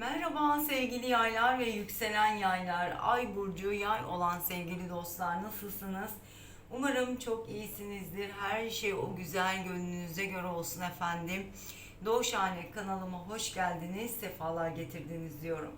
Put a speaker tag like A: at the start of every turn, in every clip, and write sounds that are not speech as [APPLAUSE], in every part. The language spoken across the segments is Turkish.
A: Merhaba sevgili yaylar ve yükselen yaylar. Ay burcu yay olan sevgili dostlar nasılsınız? Umarım çok iyisinizdir. Her şey o güzel gönlünüze göre olsun efendim. Doğuşhane kanalıma hoş geldiniz, sefalar getirdiniz diyorum.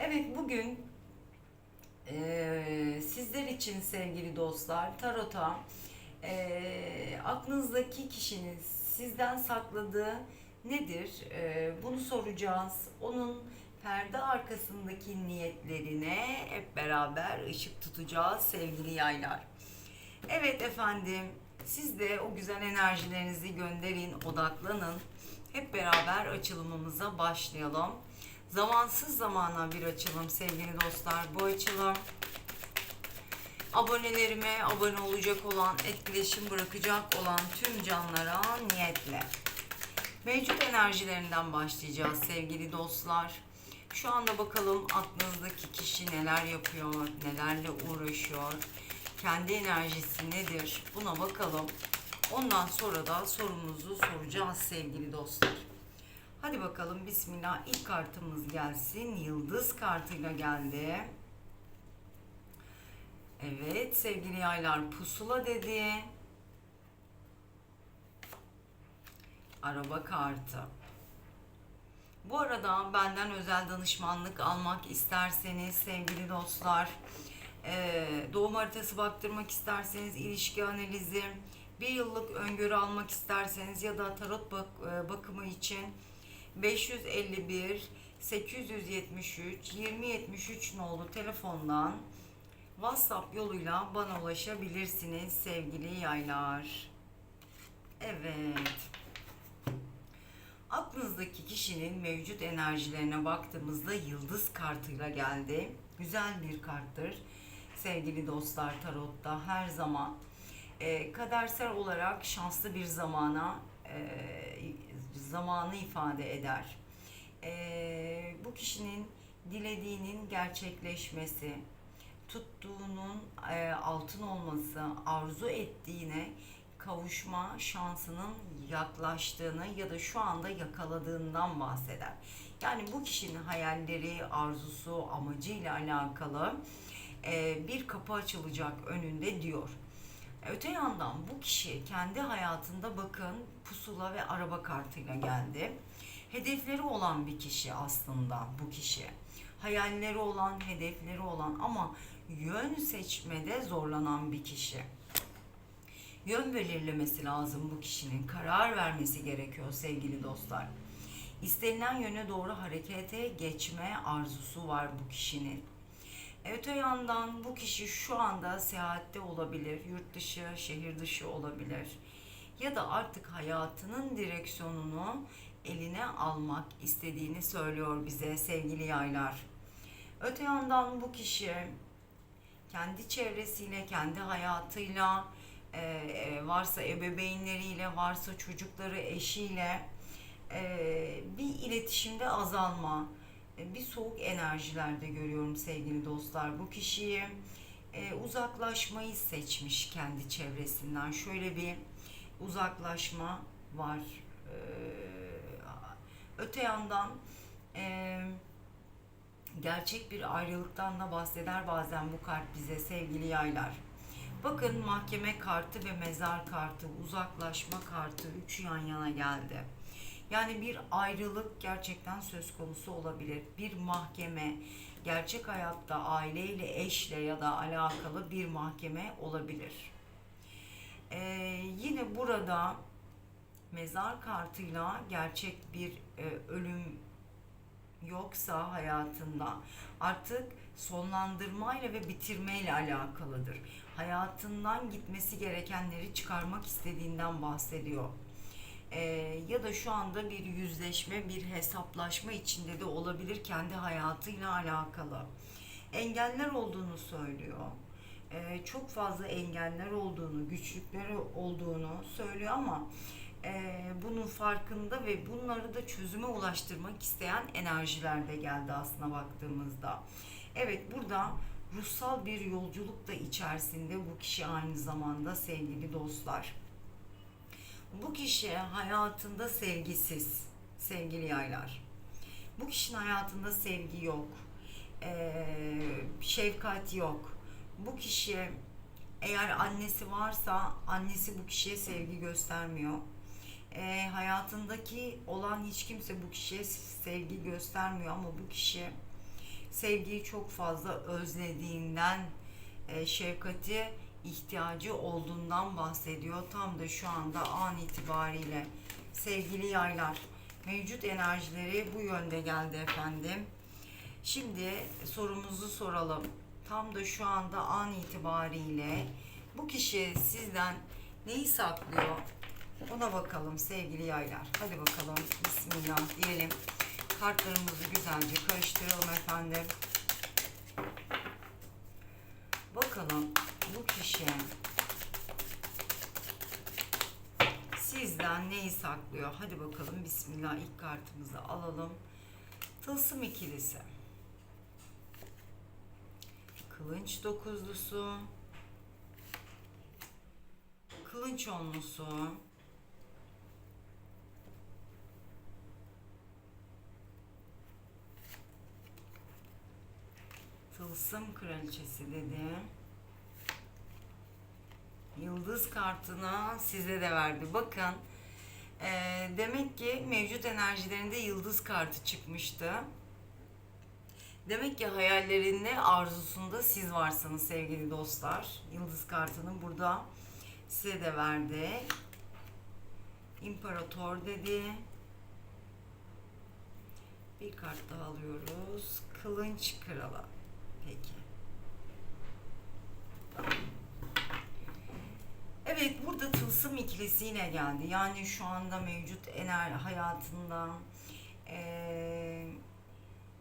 A: Evet bugün eee, sizler için sevgili dostlar tarota eee, aklınızdaki kişinin sizden sakladığı nedir? Eee, bunu soracağız. Onun perde arkasındaki niyetlerine hep beraber ışık tutacağız sevgili yaylar. Evet efendim siz de o güzel enerjilerinizi gönderin, odaklanın. Hep beraber açılımımıza başlayalım. Zamansız zamana bir açılım sevgili dostlar. Bu açılım abonelerime abone olacak olan, etkileşim bırakacak olan tüm canlara niyetle. Mevcut enerjilerinden başlayacağız sevgili dostlar. Şu anda bakalım aklınızdaki kişi neler yapıyor, nelerle uğraşıyor, kendi enerjisi nedir buna bakalım. Ondan sonra da sorumuzu soracağız sevgili dostlar. Hadi bakalım bismillah ilk kartımız gelsin. Yıldız kartıyla geldi. Evet sevgili yaylar pusula dedi. Araba kartı. Bu arada benden özel danışmanlık almak isterseniz sevgili dostlar, eee, doğum haritası baktırmak isterseniz ilişki analizi, bir yıllık öngörü almak isterseniz ya da tarot bak- e, bakımı için 551 873 2073 nolu telefondan WhatsApp yoluyla bana ulaşabilirsiniz sevgili yaylar. Evet. Aklınızdaki kişinin mevcut enerjilerine baktığımızda yıldız kartıyla geldi. Güzel bir karttır. Sevgili dostlar tarotta her zaman e, kadersel olarak şanslı bir zamana e, zamanı ifade eder. E, bu kişinin dilediğinin gerçekleşmesi, tuttuğunun e, altın olması, arzu ettiğine kavuşma şansının yaklaştığını ya da şu anda yakaladığından bahseder. Yani bu kişinin hayalleri, arzusu, amacıyla alakalı e, bir kapı açılacak önünde diyor. Öte yandan bu kişi kendi hayatında bakın pusula ve araba kartıyla geldi. Hedefleri olan bir kişi aslında bu kişi. Hayalleri olan, hedefleri olan ama yön seçmede zorlanan bir kişi yön belirlemesi lazım bu kişinin. Karar vermesi gerekiyor sevgili dostlar. İstenilen yöne doğru harekete geçme arzusu var bu kişinin. Öte yandan bu kişi şu anda seyahatte olabilir, yurt dışı, şehir dışı olabilir. Ya da artık hayatının direksiyonunu eline almak istediğini söylüyor bize sevgili yaylar. Öte yandan bu kişi kendi çevresiyle, kendi hayatıyla, e, e, varsa ebeveynleriyle, varsa çocukları, eşiyle e, bir iletişimde azalma, e, bir soğuk enerjilerde görüyorum sevgili dostlar. Bu kişiyi e, uzaklaşmayı seçmiş kendi çevresinden. Şöyle bir uzaklaşma var. E, öte yandan e, gerçek bir ayrılıktan da bahseder bazen bu kart bize sevgili yaylar. Bakın mahkeme kartı ve mezar kartı, uzaklaşma kartı üçü yan yana geldi. Yani bir ayrılık gerçekten söz konusu olabilir. Bir mahkeme, gerçek hayatta aileyle, eşle ya da alakalı bir mahkeme olabilir. Ee, yine burada mezar kartıyla gerçek bir e, ölüm yoksa hayatında artık sonlandırmayla ve bitirmeyle alakalıdır. Hayatından gitmesi gerekenleri çıkarmak istediğinden bahsediyor. Ee, ya da şu anda bir yüzleşme, bir hesaplaşma içinde de olabilir kendi hayatıyla alakalı. Engeller olduğunu söylüyor. Ee, çok fazla engeller olduğunu, güçlükleri olduğunu söylüyor ama e, bunun farkında ve bunları da çözüme ulaştırmak isteyen enerjiler de geldi aslına baktığımızda. Evet burada ruhsal bir yolculuk da içerisinde bu kişi aynı zamanda sevgili dostlar. Bu kişi hayatında sevgisiz sevgili yaylar. Bu kişinin hayatında sevgi yok. Ee, şefkat yok. Bu kişi eğer annesi varsa annesi bu kişiye sevgi göstermiyor. Ee, hayatındaki olan hiç kimse bu kişiye sevgi göstermiyor ama bu kişi sevgiyi çok fazla özlediğinden, e, şefkati ihtiyacı olduğundan bahsediyor. Tam da şu anda an itibariyle sevgili yaylar mevcut enerjileri bu yönde geldi efendim. Şimdi sorumuzu soralım. Tam da şu anda an itibariyle bu kişi sizden neyi saklıyor? Ona bakalım sevgili yaylar. Hadi bakalım. Bismillah diyelim. Kartlarımızı güzelce karıştıralım efendim. Bakalım bu kişi sizden neyi saklıyor? Hadi bakalım. Bismillah ilk kartımızı alalım. Tılsım ikilisi. Kılınç dokuzlusu. Kılınç onlusu. Tılsım kraliçesi dedi. Yıldız kartını size de verdi. Bakın eee, demek ki mevcut enerjilerinde yıldız kartı çıkmıştı. Demek ki hayallerinde, arzusunda siz varsınız sevgili dostlar. Yıldız kartını burada size de verdi. İmparator dedi. Bir kart daha alıyoruz. Kılınç kralı. Peki. Evet burada tılsım ikilisi yine geldi. Yani şu anda mevcut ener hayatında eee,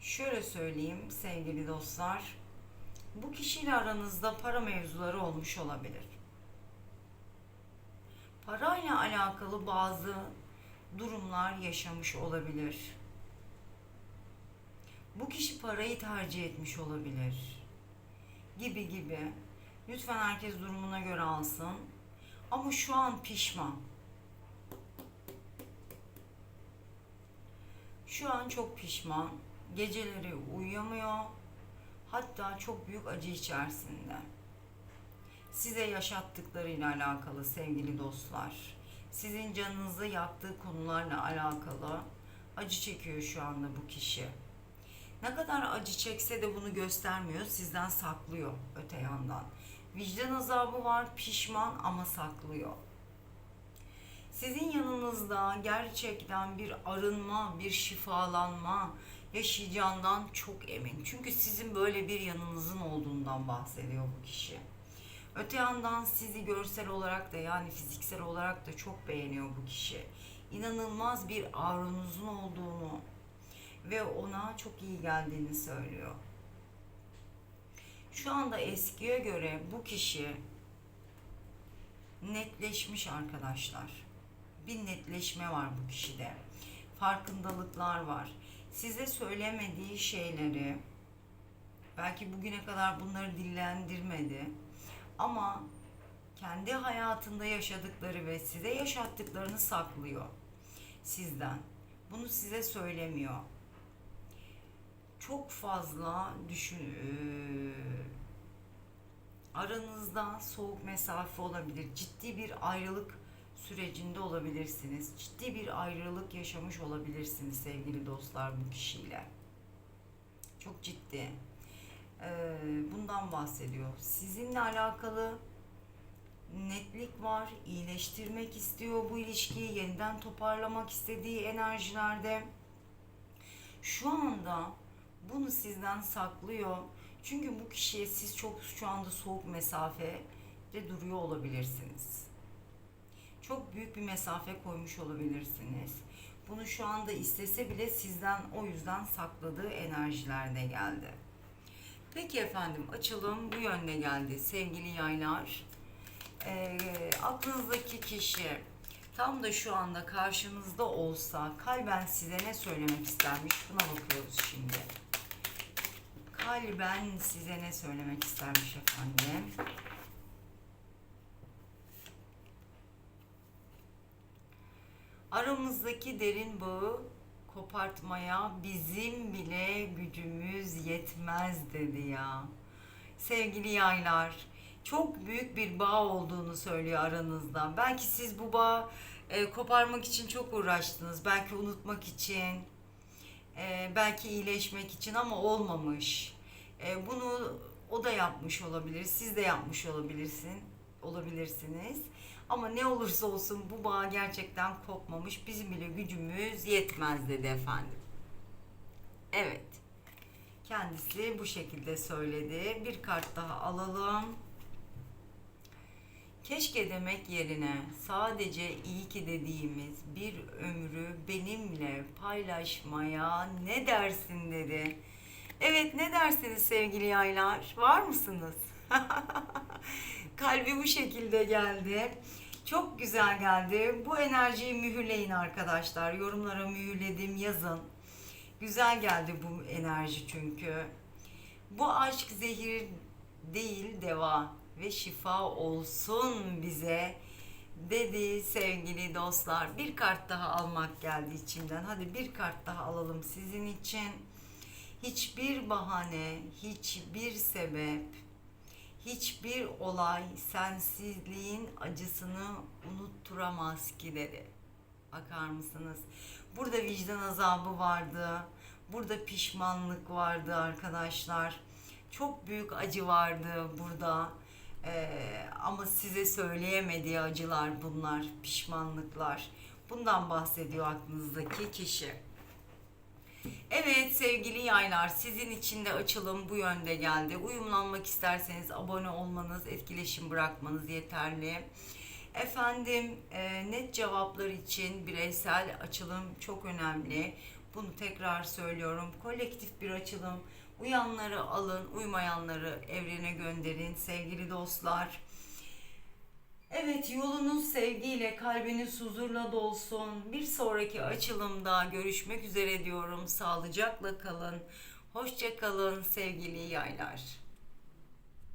A: şöyle söyleyeyim sevgili dostlar. Bu kişiyle aranızda para mevzuları olmuş olabilir. Parayla alakalı bazı durumlar yaşamış olabilir. Bu kişi parayı tercih etmiş olabilir. Gibi gibi. Lütfen herkes durumuna göre alsın. Ama şu an pişman. Şu an çok pişman. Geceleri uyuyamıyor. Hatta çok büyük acı içerisinde. Size yaşattıklarıyla alakalı sevgili dostlar. Sizin canınızı yaktığı konularla alakalı acı çekiyor şu anda bu kişi. Ne kadar acı çekse de bunu göstermiyor, sizden saklıyor öte yandan. Vicdan azabı var, pişman ama saklıyor. Sizin yanınızda gerçekten bir arınma, bir şifalanma yaşayacağından çok emin. Çünkü sizin böyle bir yanınızın olduğundan bahsediyor bu kişi. Öte yandan sizi görsel olarak da yani fiziksel olarak da çok beğeniyor bu kişi. İnanılmaz bir aurunuzun olduğunu ve ona çok iyi geldiğini söylüyor. Şu anda eskiye göre bu kişi netleşmiş arkadaşlar. Bir netleşme var bu kişide. Farkındalıklar var. Size söylemediği şeyleri belki bugüne kadar bunları dillendirmedi ama kendi hayatında yaşadıkları ve size yaşattıklarını saklıyor sizden. Bunu size söylemiyor. Çok fazla düşün eee, aranızda soğuk mesafe olabilir. Ciddi bir ayrılık sürecinde olabilirsiniz. Ciddi bir ayrılık yaşamış olabilirsiniz sevgili dostlar bu kişiyle. Çok ciddi. Ee, bundan bahsediyor. Sizinle alakalı netlik var. iyileştirmek istiyor bu ilişkiyi. Yeniden toparlamak istediği enerjilerde. Şu anda bunu sizden saklıyor. Çünkü bu kişiye siz çok şu anda soğuk mesafede duruyor olabilirsiniz. Çok büyük bir mesafe koymuş olabilirsiniz. Bunu şu anda istese bile sizden o yüzden sakladığı enerjilerde geldi. Peki efendim açılım bu yönde geldi sevgili yaylar. Ee, aklınızdaki kişi tam da şu anda karşınızda olsa kalben size ne söylemek istermiş buna bakıyoruz şimdi. Kalben size ne söylemek istermiş efendim. Aramızdaki derin bağı kopartmaya bizim bile gücümüz yetmez dedi ya. Sevgili yaylar, çok büyük bir bağ olduğunu söylüyor aranızda. Belki siz bu bağı e, koparmak için çok uğraştınız. Belki unutmak için, e, belki iyileşmek için ama olmamış. E, bunu o da yapmış olabilir, siz de yapmış olabilirsin, olabilirsiniz. Ama ne olursa olsun bu bağ gerçekten kopmamış. Bizim bile gücümüz yetmez dedi efendim. Evet. Kendisi bu şekilde söyledi. Bir kart daha alalım. Keşke demek yerine sadece iyi ki dediğimiz bir ömrü benimle paylaşmaya ne dersin dedi. Evet ne dersiniz sevgili yaylar? Var mısınız? [LAUGHS] Kalbi bu şekilde geldi. Çok güzel geldi. Bu enerjiyi mühürleyin arkadaşlar. Yorumlara mühürledim yazın. Güzel geldi bu enerji çünkü. Bu aşk zehir değil deva ve şifa olsun bize dedi sevgili dostlar. Bir kart daha almak geldi içimden. Hadi bir kart daha alalım sizin için. Hiçbir bahane, hiçbir sebep, hiçbir olay sensizliğin acısını unutturamaz ki dedi. Bakar mısınız? Burada vicdan azabı vardı. Burada pişmanlık vardı arkadaşlar. Çok büyük acı vardı burada. Ee, ama size söyleyemediği acılar bunlar, pişmanlıklar. Bundan bahsediyor aklınızdaki kişi. Evet sevgili yaylar sizin için de açılım bu yönde geldi. Uyumlanmak isterseniz abone olmanız, etkileşim bırakmanız yeterli. Efendim e, net cevaplar için bireysel açılım çok önemli. Bunu tekrar söylüyorum. Kolektif bir açılım. Uyanları alın, uymayanları evrene gönderin sevgili dostlar. Evet yolunuz sevgiyle, kalbiniz huzurla dolsun. Bir sonraki açılımda görüşmek üzere diyorum. Sağlıcakla kalın. Hoşça kalın sevgili yaylar.